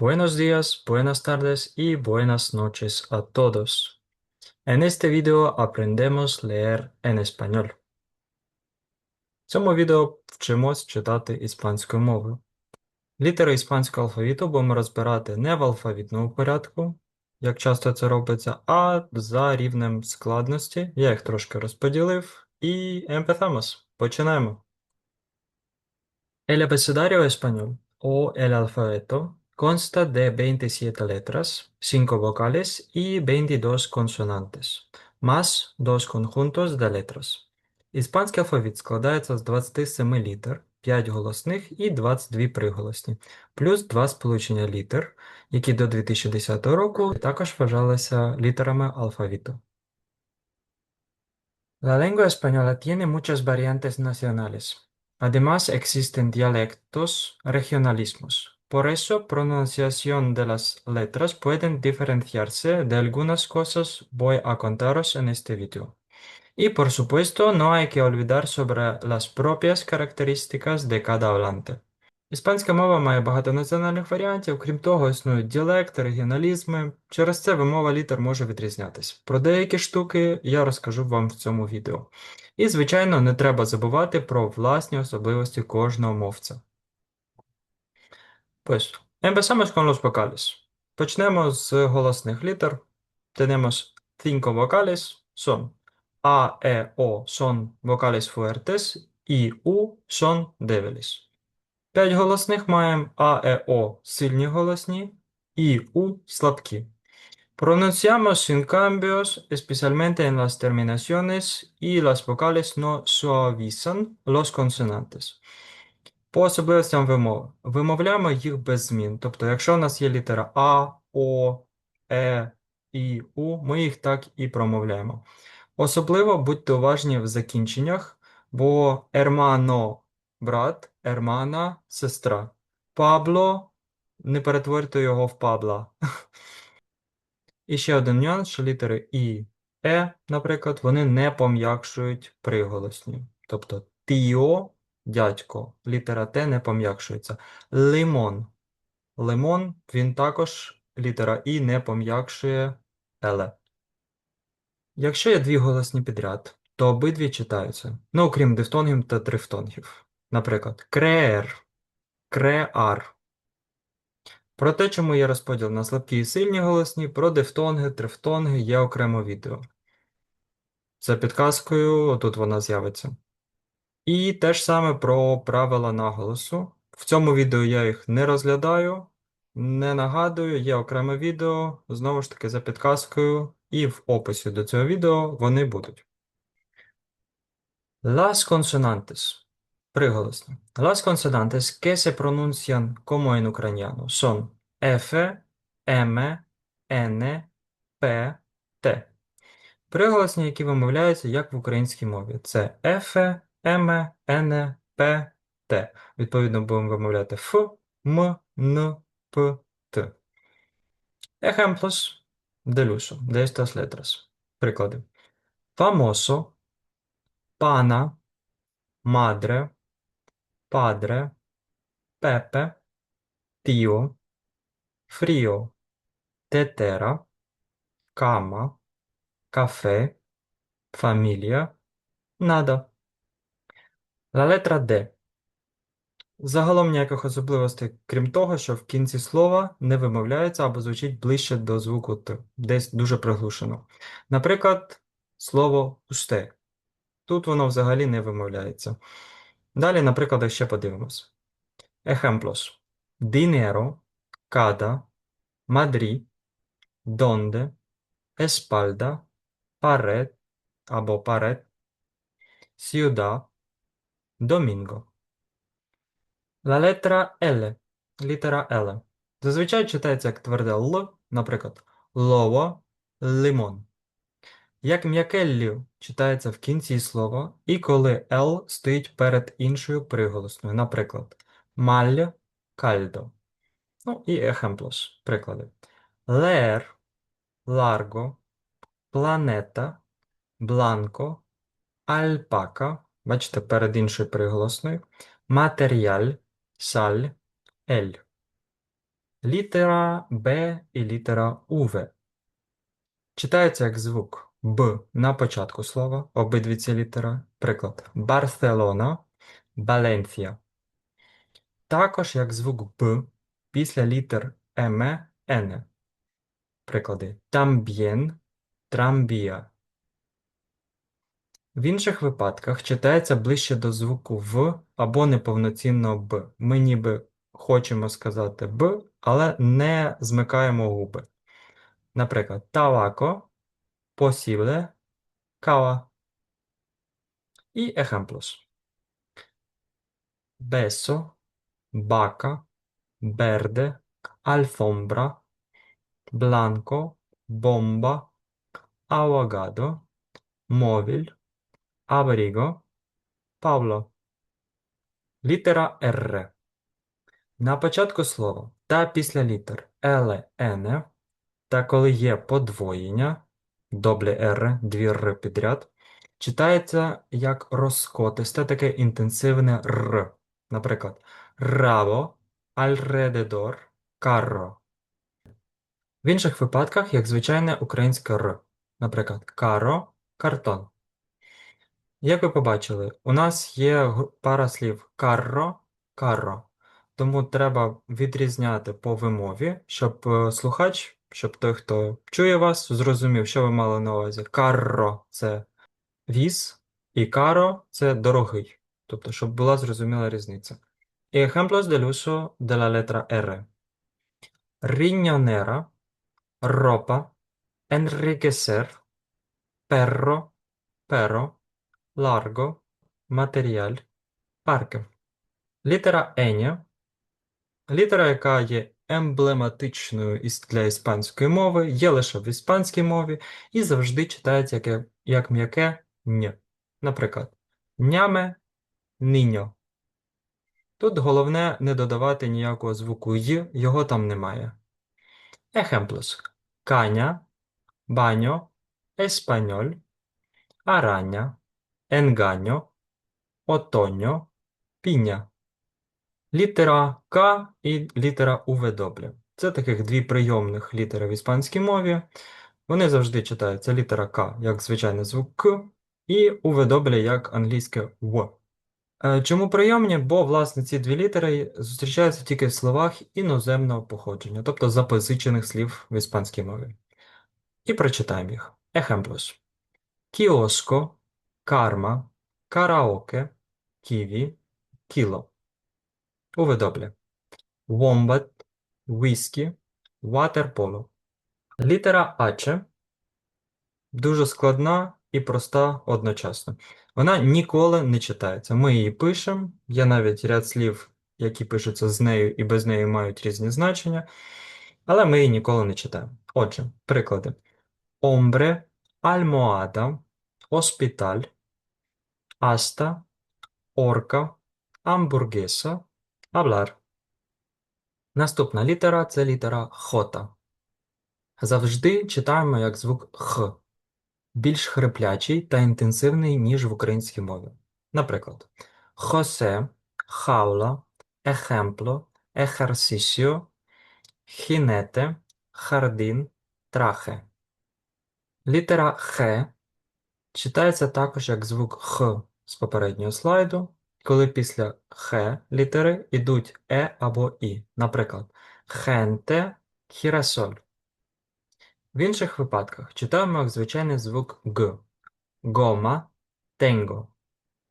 Buenos días, buenas tardes y buenas noches a todos. En este video aprendemos leer en español. В цьому відео вчимось читати іспанською мовою. Літери іспанського алфавіту будемо розбирати не в алфавітному порядку, як часто це робиться, а за рівнем складності. Я їх трошки розподілив і empezamos. Починаємо. El abecedario español o el alfabeto consta de 27 letras, 5 vocales y 22 consonantes, más dos conjuntos de letras. Іспанський алфавіт складається з 27 літер, 5 голосних і 22 приголосні, плюс 2 сполучення літер, які до 2010 року також вважалися літерами алфавіту. La lengua española tiene muchas variantes nacionales. Además existen dialectos, regionalismos. Por eso, pronunciación de las letras pueden diferenciarse de algunas cosas voy a contaros en este vídeo. Y por supuesto, no hay que olvidar sobre las propias características de cada hablante. Іспанська мова має багато національних варіантів, крім того, існують діалекти, регіоналізми. Через це вимова літер може відрізнятись. Про деякі штуки я розкажу вам в цьому відео. І, звичайно, не треба забувати про власні особливості кожного мовця. Pues, empezamos con los vocales. Почнемо з голосних літер. Tenemos cinco vocales, son A, E, O son vocales fuertes y U son débiles. П'ять голосних маємо А, Е, О сильні голосні і У слабкі. Pronunciamos sin cambios, especialmente en las terminaciones, y las vocales no suavizan los consonantes. По особливостям вимови. Вимовляємо їх без змін. Тобто, якщо у нас є літера А, О, Е і У, ми їх так і промовляємо. Особливо будьте уважні в закінченнях, бо hermano – брат, hermana – сестра. Пабло – не перетворюйте його в Пабла. І ще один нюанс, що літери І, Е, наприклад, вони не пом'якшують приголосні. Тобто тіо – дядько, літера Т не пом'якшується. Лимон. Лимон, він також, літера І не пом'якшує еле. Якщо є дві голосні підряд, то обидві читаються, ну окрім дифтонгів та трифтонгів. Наприклад, креер, креар. Про те, чому є розподіл на слабкі і сильні голосні, про дифтонги, трифтонги є окремо відео. За підказкою, тут вона з'явиться. І те ж саме про правила наголосу. В цьому відео я їх не розглядаю, не нагадую, є окреме відео, знову ж таки, за підказкою, і в описі до цього відео вони будуть. Las consonantes. Приголосні. Las consonantes que se pronuncian como en ucraniano son F, M, N, P, T. Приголосні, які вимовляються як в українській мові. Це F, M, N, P, T. Відповідно, будемо вимовляти F, M, N, P, T. Ejemplos del uso de estas letras. Приклади. Famoso, pana, madre, padre, Pepe, tío, frío, tetera, cama, café, familia, nada. La letra D. Загалом ніяких особливостей, крім того, що в кінці слова не вимовляється або звучить ближче до звуку Т, десь дуже приглушено. Наприклад, слово «usted». Тут воно взагалі не вимовляється. Далі, на прикладах ще подивимось. Ejemplos. Dinero, cada, Madrid, donde, espalda, pared або pared, ciudad, domingo. La letra L. Літера L. Зазвичай читається як тверде Л, наприклад, лово, лимон. Як м'яке лю читається в кінці слова, і коли L стоїть перед іншою приголосною, наприклад, маль, кальдо. Ну і ejemplos, приклади. Leer, largo, планета, бланко, альпака, бачите, перед іншою приголосною, матеріаль, саль, ель. Літера Б і літера УВ. Читається як звук Б на початку слова, обидві ці літери. Приклад Барселона, Валенсія. Також як звук Б після літер ЕМЕ, ЕНЕ. Приклади Тамб'єн, трамбія. В інших випадках читається ближче до звуку В або неповноцінного Б. Ми ніби хочемо сказати Б, але не змикаємо губи. Наприклад, табако, posible, кава. І ejemplos. Beso, vaca, verde, alfombra, blanco, bomba, ahogado, móvil, abrigo, Pablo. Літера Р. На початку слова та після літер еле, ене, та коли є подвоєння, добле Р, дві Р підряд, читається як розкотисте таке інтенсивне Р. Наприклад, рабо, alrededor, carro. В інших випадках, як звичайне українське Р. Наприклад, каро, картон. Як ви побачили, у нас є пара слів карро, карро. Тому треба відрізняти по вимові, щоб е, слухач, щоб той, хто чує вас, зрозумів, що ви мали на увазі. Карро це віз, і каро це дорогий. Тобто, щоб була зрозуміла різниця. Ejemplos del uso de la letra R. Riñonera, ropa, enriquecer, perro, pero, largo, матеріаль, парки. Літера Еня. Літера, яка є емблематичною для іспанської мови, є лише в іспанській мові і завжди читається як, як м'яке н. Наприклад, няме, ніньо. Тут головне не додавати ніякого звуку й, його там немає. Ejemplos. Caña, baño, español, araña, engaño, otoño, piña. Літера К і літера УВ. Це таких дві прийомних літери в іспанській мові. Вони завжди читаються літера К як звичайний звук К, і УВ як англійське В. Е, Чому прийомні? Бо, власне, ці дві літери зустрічаються тільки в словах іноземного походження, тобто запозичених слів в іспанській мові. І прочитаємо їх. Ejemplos. Кіоско, карма, караоке, ківі, кіло. УВ. Wombat, whisky, waterpolo. Літера Аче дуже складна і проста одночасно. Вона ніколи не читається. Ми її пишемо. Є навіть ряд слів, які пишуться з нею і без неї мають різні значення, але ми її ніколи не читаємо. Отже, приклади: Омбре, альмоада, оспіталь, аста, орка, амбургеса, аблар. Наступна літера це літера хота. Завжди читаємо як звук х, більш хриплячий та інтенсивний, ніж в українській мові. Наприклад, Хосе, хаула, ejemplo, ejercicio, jinete, jardín, traje. Літера х читається також як звук х з попереднього слайду, коли після х літери йдуть е або і. Наприклад, gente, girasol. В інших випадках читаємо як звичайний звук г. Гома, тенго.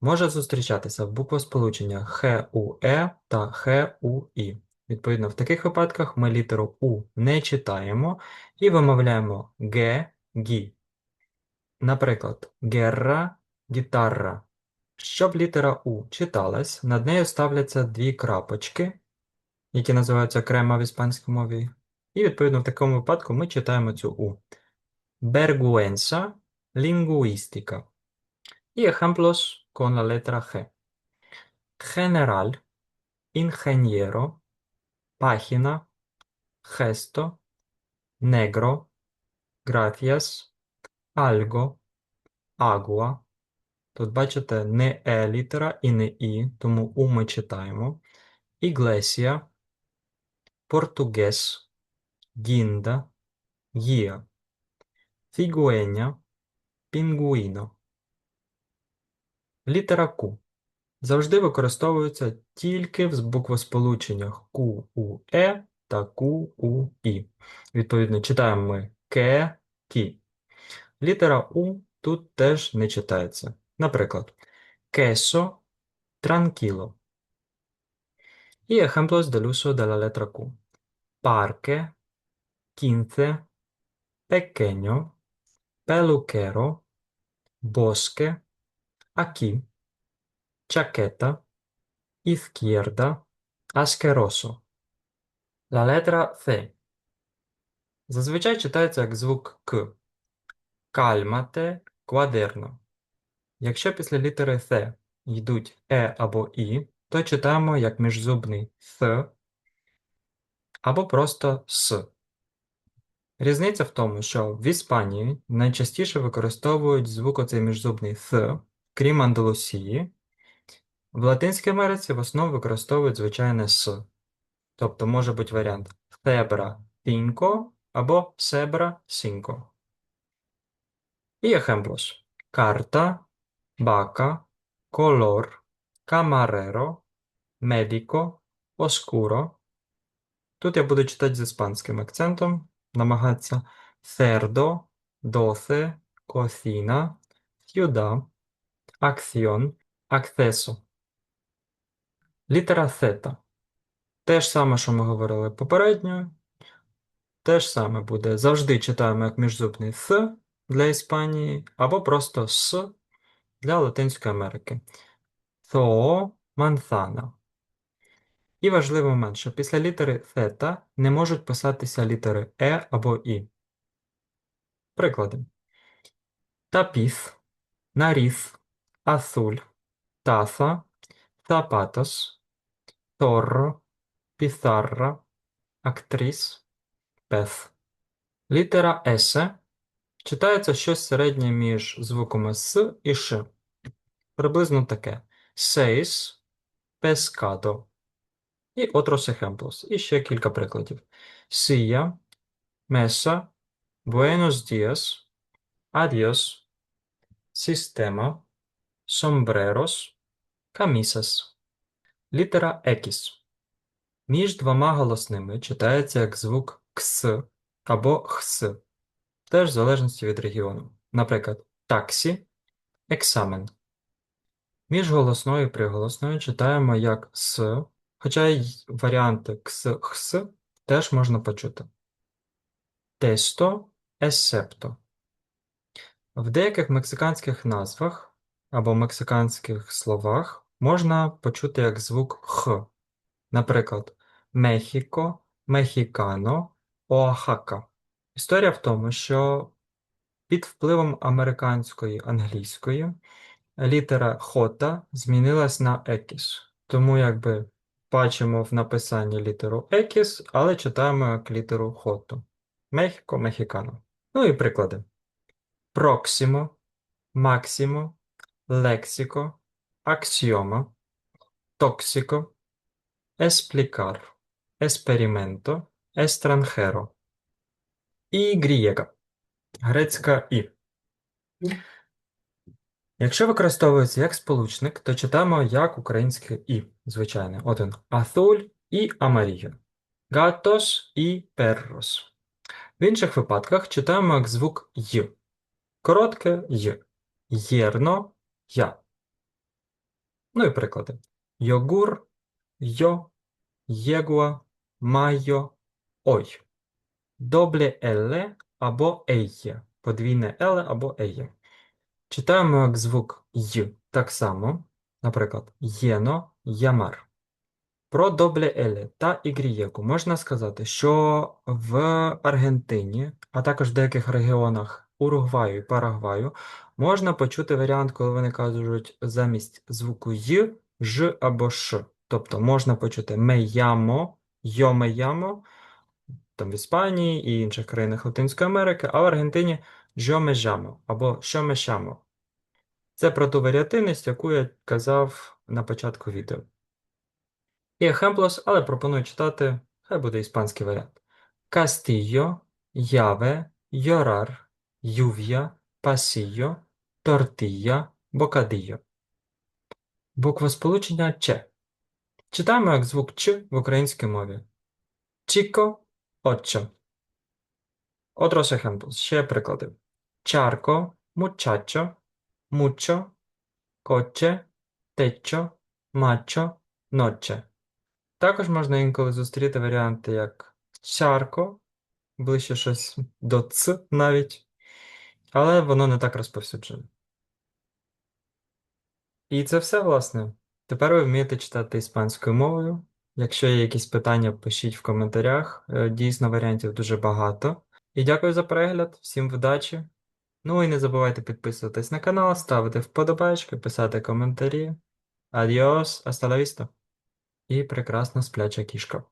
Може зустрічатися в буквосполучення х-у-е та х-у-і. Відповідно, в таких випадках ми літеру У не читаємо і вимовляємо г, гі. Наприклад, герра, гітарра. Щоб літера У читалась, над нею ставляться дві крапочки, які називаються крема в іспанській мові. І, відповідно, в такому випадку ми читаємо цю У. Vergüenza lingüística. Y ejemplos con la letra G. General, ingeniero, página, gesto, negro, gracias, algo, agua. Тут бачите не е літера і не і, тому у ми читаємо. Iglesia, portugués, guinda, guía, cigüeña, pingüіно. Літера Q завжди використовується тільки в буквосполученнях Q, U, E та Q, U, I. Відповідно, читаємо ми ке, кі. Літера У тут теж не читається. Наприклад, del uso de la letra Q. Peluquero, bosque, aquí, chaqueta, izquierda, asqueroso. La letra C. Зазвичай читається як звук К. Кальмате, квадерно. Якщо після літери Th йдуть Е або І, то читаємо як міжзубний Th або просто С. Різниця в тому, що в Іспанії найчастіше використовують звук оцей міжзубний Th, крім Андалусії. В Латинській Америці в основному використовують звичайне С. Тобто може бути варіант Cebra cinco або Cebra cinco. І ejemplos. Carta, vaca, color, camarero, médico, oscuro. Тут я буду читати з іспанським акцентом, намагатися cerdo, doce, cocina, ciudad, acción, acceso. Літера theta. Те ж саме, що ми говорили попередньо. Те ж саме буде. Завжди читаємо як міжзубний «th» для Іспанії, або просто «с» для Латинської Америки. Thoo – manzana. І важливий момент, що після літери theta не можуть писатися літери е або і. Приклади. Tapiz, nariz, azul, taza, zapatos, zorro, pizarra, actriz, pez. Літера С читається щось середнє між звуками С і Ш. Приблизно таке. Seis, pescado. І otros ejemplos. І ще кілька прикладів. Silla, mesa, buenos días, adiós, sistema, sombreros, camisas. Літера X. Між двома голосними читається як звук кс або хс, теж в залежності від регіону. Наприклад, таксі, екзамен. Між голосною і приголосною читаємо як с, хоча й варіанти кс, хс теж можна почути. Тесто, есепто. В деяких мексиканських назвах або мексиканських словах можна почути як звук х. Наприклад, Мехіко, Мехікано, Оахака. Історія в тому, що під впливом американської англійської літера хота змінилась на екіс. Тому якби бачимо в написанні літеру екіс, але читаємо як літеру хоту. Мехіко, Мехікано. Ну і приклади. Проксимо, Максимо, Лексико, Аксіома, Токсико, Explicar, Esperimento, Estranjero. І грієка. Грецька і. Якщо використовується як сполучник, то читаємо як українське і, звичайне. Один азуль і amarillo. Gatos і perros. В інших випадках читаємо як звук й. Коротке й. Єрно я. Ну і приклади. Йогур, йо, єгуа, майо, ой. Добле еле або ейє. Подвійне еле або ейє. Читаємо як звук й так само, наприклад, єно, ямар. Про добле еле та ігрієку можна сказати, що в Аргентині, а також в деяких регіонах Уругваю і Парагваю можна почути варіант, коли вони кажуть замість звуку й, ж або ш. Тобто можна почути меямо, йомеямо, там в Іспанії і інших країнах Латинської Америки, а в Аргентині жомежамо або шомешамо. Це про ту варіативність, яку я казав на початку відео. І ехемплос, але пропоную читати Хай буде іспанський варіант. Castillo, llave, llorar, lluvia, pasillo, tortilla, bocadillo. Буква сполучення Ч. Читаємо як звук Ч в українській мові. Chico, ocho. Otros ejemplos. Ще приклади. Charco, muchacho, mucho, coche, techo, macho, noche. Також можна інколи зустріти варіанти як чарко, ближче щось до ц навіть, але воно не так розповсюджене. І це все, власне. Тепер ви вмієте читати іспанською мовою. Якщо є якісь питання, пишіть в коментарях. Е, Дійсно, варіантів дуже багато. І дякую за перегляд, всім вдачі. Ну і не забувайте підписуватись на канал, ставити вподобайки, писати коментарі. Адіос, vista. І прекрасна спляча кішка.